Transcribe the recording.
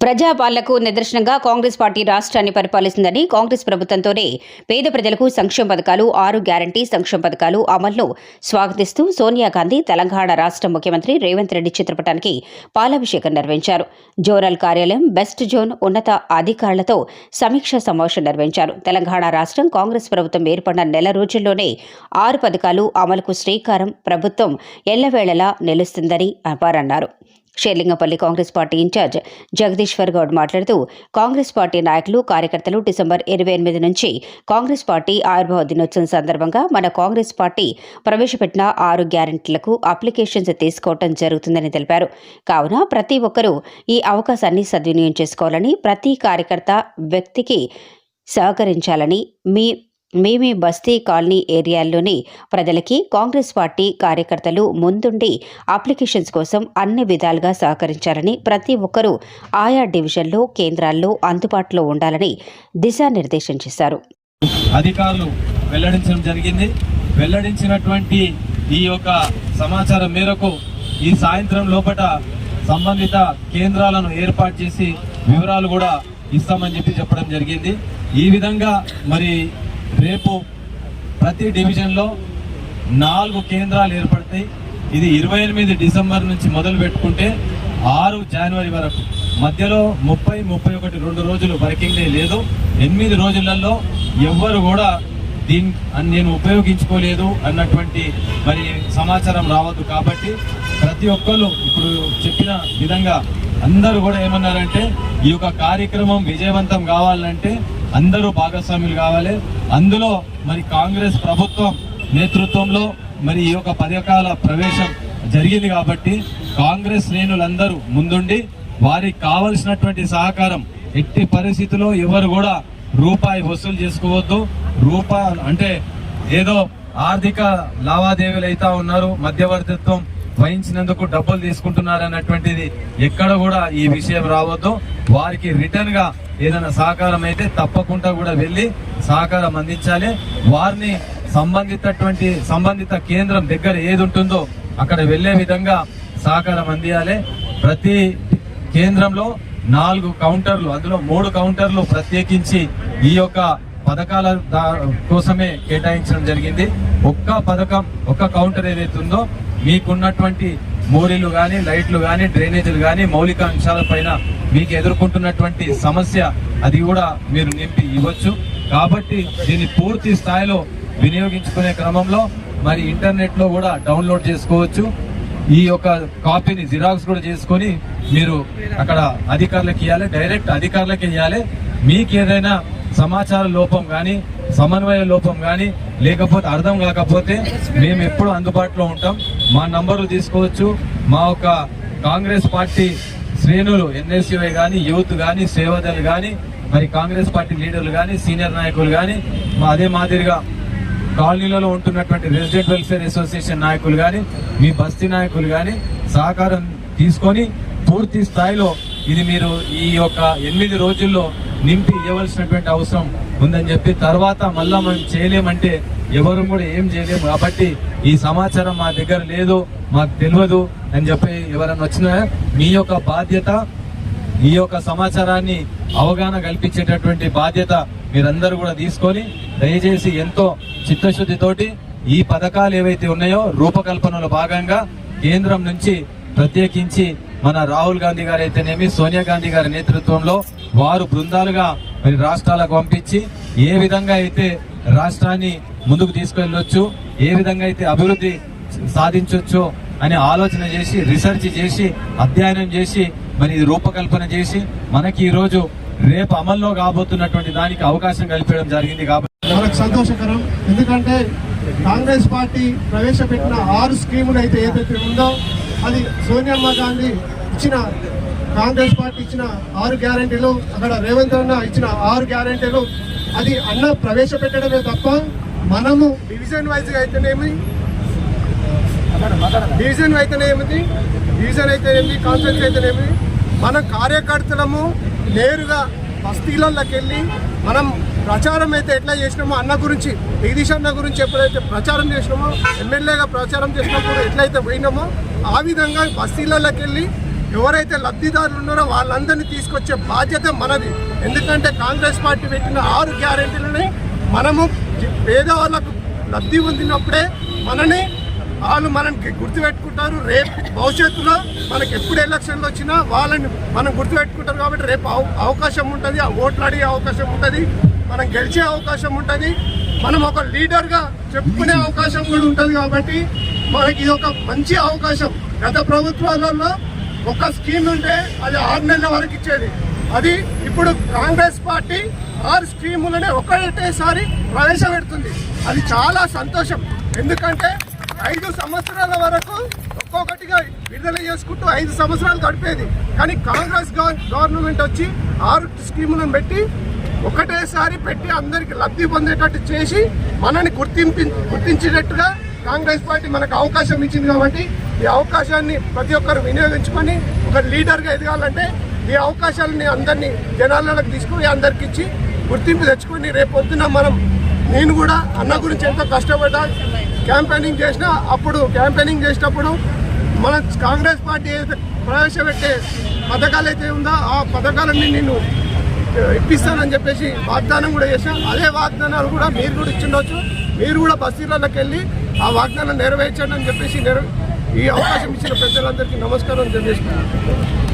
ప్రజాపాలనకు నిదర్శనంగా కాంగ్రెస్ పార్టీ రాష్ట్రాన్ని పరిపాలిస్తుందని కాంగ్రెస్ ప్రభుత్వంతోనే పేద ప్రజలకు సంక్షేమ పథకాలు ఆరు గ్యారంటీ సంక్షేమ పథకాలు అమలును స్వాగతిస్తూ సోనియా గాంధీ తెలంగాణ రాష్ట్ర ముఖ్యమంత్రి రేవంత్ రెడ్డి చిత్రపటానికి పాలాభిషేకం నిర్వహించారు. జోనల్ కార్యాలయం బెస్ట్ జోన్ ఉన్నత అధికారులతో సమీక్ష సమావేశం నిర్వహించారు. తెలంగాణ రాష్ట్రం కాంగ్రెస్ ప్రభుత్వం ఏర్పడిన నెల రోజుల్లోనే ఆరు పథకాలు అమలుకు శ్రీకారం ప్రభుత్వం ఎల్లవేళలా నిలుస్తుందని అపారన్నారు. షేర్లింగపల్లి కాంగ్రెస్ పార్టీ ఇన్ఛార్జ్ జగదీశ్వర్ గౌడ్ మాట్లాడుతూ కాంగ్రెస్ పార్టీ నాయకులు కార్యకర్తలు డిసెంబర్ ఇరవై ఎనిమిది నుంచి కాంగ్రెస్ పార్టీ ఆవిర్భావ దినోత్సవం సందర్భంగా మన కాంగ్రెస్ పార్టీ ప్రవేశపెట్టిన ఆరు గ్యారెంటీలకు అప్లికేషన్స్ తీసుకోవడం జరుగుతుందని తెలిపారు. కావున ప్రతి ఒక్కరూ ఈ అవకాశాన్ని సద్వినియోగం చేసుకోవాలని ప్రతి కార్యకర్త వ్యక్తికి సహకరించాలని మీ మీ బస్తీ కాలనీ ఏరియాల్లోని ప్రజలకి కాంగ్రెస్ పార్టీ కార్యకర్తలు ముందుండి అప్లికేషన్స్ కోసం అన్ని విధాలుగా సహకరించాలని ప్రతి ఒక్కరూ ఆయా డివిజన్లో కేంద్రాల్లో అందుబాటులో ఉండాలని దిశానిర్దేశం చేశారు. అధికారులు వెల్లడించడం జరిగింది. వెల్లడించినటువంటి ఈ యొక్క సమాచారం మేరకు ఈ సాయంత్రం లోపట సంబంధిత కేంద్రాలను ఏర్పాటు చేసి వివరాలు కూడా ఇస్తామని చెప్పి చెప్పడం జరిగింది. ఈ విధంగా మరి రేపు ప్రతి డివిజన్లో నాలుగు కేంద్రాలు ఏర్పడతాయి. ఇది ఇరవై ఎనిమిది డిసెంబర్ నుంచి మొదలు పెట్టుకుంటే ఆరు జనవరి వరకు. మధ్యలో ముప్పై ముప్పై ఒకటి రెండు రోజులు వర్కింగ్ డే లేదు. ఎనిమిది రోజులలో ఎవ్వరు కూడా దీన్ని నేను ఉపయోగించుకోలేదు అన్నటువంటి మరి సమాచారం రావద్దు కాబట్టి ప్రతి ఒక్కరు ఇప్పుడు చెప్పిన విధంగా అందరూ కూడా ఏమన్నారంటే ఈ యొక్క కార్యక్రమం విజయవంతం కావాలంటే అందరూ భాగస్వాములు కావాలి. అందులో మరి కాంగ్రెస్ ప్రభుత్వం నేతృత్వంలో మరి ఈ యొక్క పథకాల ప్రవేశం జరిగింది కాబట్టి కాంగ్రెస్ శ్రేణులందరూ ముందుండి వారికి కావలసినటువంటి సహకారం ఎట్టి పరిస్థితిలో ఎవరు కూడా రూపాయి వసూలు చేసుకోవద్దు. రూపాయి అంటే ఏదో ఆర్థిక లావాదేవీలు అయితే ఉన్నారు. మధ్యవర్తిత్వం వహించినందుకు డబ్బులు తీసుకుంటున్నారు అన్నటువంటిది ఎక్కడ కూడా ఈ విషయం రావద్దు. వారికి రిటర్న్గా ఏదైనా సహకారం అయితే తప్పకుండా కూడా వెళ్ళి సహకారం అందించాలి. వారిని సంబంధితటువంటి సంబంధిత కేంద్రం దగ్గర ఏది ఉంటుందో అక్కడ వెళ్ళే విధంగా సహకారం అందియాలి. ప్రతి కేంద్రంలో నాలుగు కౌంటర్లు అందులో మూడు కౌంటర్లు ప్రత్యేకించి ఈ యొక్క పథకాల దా- కోసమే కేటాయించడం జరిగింది. ఒక్క పథకం ఒక్క కౌంటర్ ఏదైతే ఉందో మీకున్నటువంటి మోరీలు కానీ లైట్లు కానీ డ్రైనేజీలు కానీ మౌలిక అంశాల పైన మీకు ఎదుర్కొంటున్నటువంటి సమస్య అది కూడా మీరు నింపి ఇవ్వచ్చు. కాబట్టి దీన్ని పూర్తి స్థాయిలో వినియోగించుకునే క్రమంలో మరి ఇంటర్నెట్లో కూడా డౌన్లోడ్ చేసుకోవచ్చు. ఈ యొక్క కాపీని జిరాక్స్ కూడా చేసుకొని మీరు అక్కడ అధికారులకు ఇవ్వాలి డైరెక్ట్ అధికారులకు ఇవ్వాలి మీకు ఏదైనా సమాచార లోపం కానీ సమన్వయ లోపం కానీ లేకపోతే అర్థం కాకపోతే మేము ఎప్పుడు అందుబాటులో ఉంటాం. మా నంబర్లు తీసుకోవచ్చు. మా యొక్క కాంగ్రెస్ పార్టీ శ్రేణులు ఎన్ఎస్యుఐ కానీ యూత్ కానీ సేవదలు కానీ మరి కాంగ్రెస్ పార్టీ లీడర్లు కానీ సీనియర్ నాయకులు కానీ మా అదే మాదిరిగా కాలనీలలో ఉంటున్నటువంటి రెసిడెంట్ వెల్ఫేర్ అసోసియేషన్ నాయకులు కానీ మీ బస్తీ నాయకులు కానీ సహకారం తీసుకొని పూర్తి స్థాయిలో ఇది మీరు ఈ యొక్క ఎనిమిది రోజుల్లో నింపి ఇవ్వవలసినటువంటి అవసరం ఉందని చెప్పి తర్వాత మళ్ళా మనం చేయలేమంటే ఎవరు కూడా ఏం చేయలేము. కాబట్టి ఈ సమాచారం మా దగ్గర లేదు మాకు తెలియదు అని చెప్పి ఎవరైనా వచ్చినా మీ యొక్క బాధ్యత ఈ యొక్క సమాచారాన్ని అవగాహన కల్పించేటటువంటి బాధ్యత మీరందరూ కూడా తీసుకొని దయచేసి ఎంతో చిత్తశుద్ధితోటి ఈ పథకాలు ఏవైతే ఉన్నాయో రూపకల్పనలో భాగంగా కేంద్రం నుంచి ప్రత్యేకించి మన రాహుల్ గాంధీ గారు అయితేనేమి సోనియా గాంధీ గారి నేతృత్వంలో వారు బృందాలుగా మరి రాష్ట్రాలకు పంపించి ఏ విధంగా అయితే రాష్ట్రాన్ని ముందుకు తీసుకెళ్ళొచ్చు ఏ విధంగా అయితే అభివృద్ధి సాధించవచ్చు అని ఆలోచన చేసి రీసెర్చ్ చేసి అధ్యయనం చేసి మరి రూపకల్పన చేసి మనకి ఈరోజు రేపు అమల్లో కాబోతున్నటువంటి దానికి అవకాశం కల్పించడం జరిగింది కాబట్టి మనకు సంతోషకరం. ఎందుకంటే కాంగ్రెస్ పార్టీ ప్రవేశపెట్టిన ఆరు స్కీములు అయితే ఏదైతే ఉందో అది సోనియమ్మ గాంధీ ఇచ్చిన కాంగ్రెస్ పార్టీ ఇచ్చిన ఆరు గ్యారెంటీలు అక్కడ రేవంత్ అన్న ఇచ్చిన ఆరు గ్యారెంటీలు అది అన్న ప్రవేశపెట్టడమే తప్ప మనము డివిజన్ వైజ్ అయితేనేమి డివిజన్ అయితేనేమిది డివిజన్ అయితేనేమి కాన్ఫరెన్స్ అయితేనేమి మన కార్యకర్తలము నేరుగా బస్తీలలోకి వెళ్ళి మనం ప్రచారం అయితే ఎట్లా చేసినామో అన్న గురించి జగదీష్ అన్న గురించి ఎప్పుడైతే ప్రచారం చేసినామో ఎమ్మెల్యేగా ప్రచారం చేసినప్పుడు ఎట్లయితే పోయినామో ఆ విధంగా బస్తీలలోకి వెళ్ళి ఎవరైతే లబ్ధిదారులు ఉన్నారో వాళ్ళందరినీ తీసుకొచ్చే బాధ్యత మనది. ఎందుకంటే కాంగ్రెస్ పార్టీ పెట్టిన ఆరు గ్యారెంటీలని మనము జ- పేదవాళ్ళకు లబ్ధి పొందినప్పుడే మనని వాళ్ళు మనకి గుర్తుపెట్టుకుంటారు. రేపు భవిష్యత్తులో మనకి ఎప్పుడు ఎలక్షన్లు వచ్చినా వాళ్ళని మనం గుర్తుపెట్టుకుంటారు కాబట్టి రేపు అవకాశం ఉంటుంది. ఆ ఓట్లు అడిగే అవకాశం ఉంటుంది. మనం గెలిచే అవకాశం ఉంటుంది. మనం ఒక లీడర్గా చెప్పుకునే అవకాశం కూడా ఉంటుంది కాబట్టి మనకి ఇది ఒక మంచి అవకాశం. గత ప్రభుత్వాలలో ఒక స్కీమ్ ఉంటే అది ఆరు నెలల వరకు ఇచ్చేది. అది ఇప్పుడు కాంగ్రెస్ పార్టీ ఆరు స్కీములనే ఒకటేసారి ప్రవేశపెడుతుంది. అది చాలా సంతోషం. ఎందుకంటే ఐదు సంవత్సరాల వరకు ఒక్కొక్కటిగా విడుదల చేసుకుంటూ ఐదు సంవత్సరాలు గడిపేది. కానీ కాంగ్రెస్ గవర్నమెంట్ వచ్చి ఆరు స్కీములను పెట్టి ఒకటేసారి పెట్టి అందరికి లబ్ధి పొందేటట్టు చేసి మనని గుర్తింపి గుర్తించేటట్టుగా కాంగ్రెస్ పార్టీ మనకు అవకాశం ఇచ్చింది కాబట్టి ఈ అవకాశాన్ని ప్రతి ఒక్కరు వినియోగించుకొని ఒక లీడర్గా ఎదగాలంటే ఈ అవకాశాలని అందరినీ జనాలకు తీసుకుని అందరికి ఇచ్చి గుర్తింపు తెచ్చుకొని రేపు మనం నేను కూడా అన్న గురించి ఎంతో కష్టపడ్డా క్యాంపెయినింగ్ చేసిన అప్పుడు క్యాంపెయినింగ్ చేసినప్పుడు మన కాంగ్రెస్ పార్టీ ప్రవేశపెట్టే పథకాలు అయితే ఉందో ఆ పథకాలన్నీ నేను ఇప్పిస్తానని చెప్పేసి వాగ్దానం కూడా చేశాను అదే వాగ్దానాలు కూడా మీరు కూడా ఇచ్చిండొచ్చు. మీరు కూడా బస్తీలలోకి వెళ్ళి ఆ వాగ్దానం నెరవేర్చండి అని చెప్పేసి నెరవే ఈ అవకాశం ఇచ్చిన ప్రజలందరికీ నమస్కారం తెలియజేస్తున్నాను.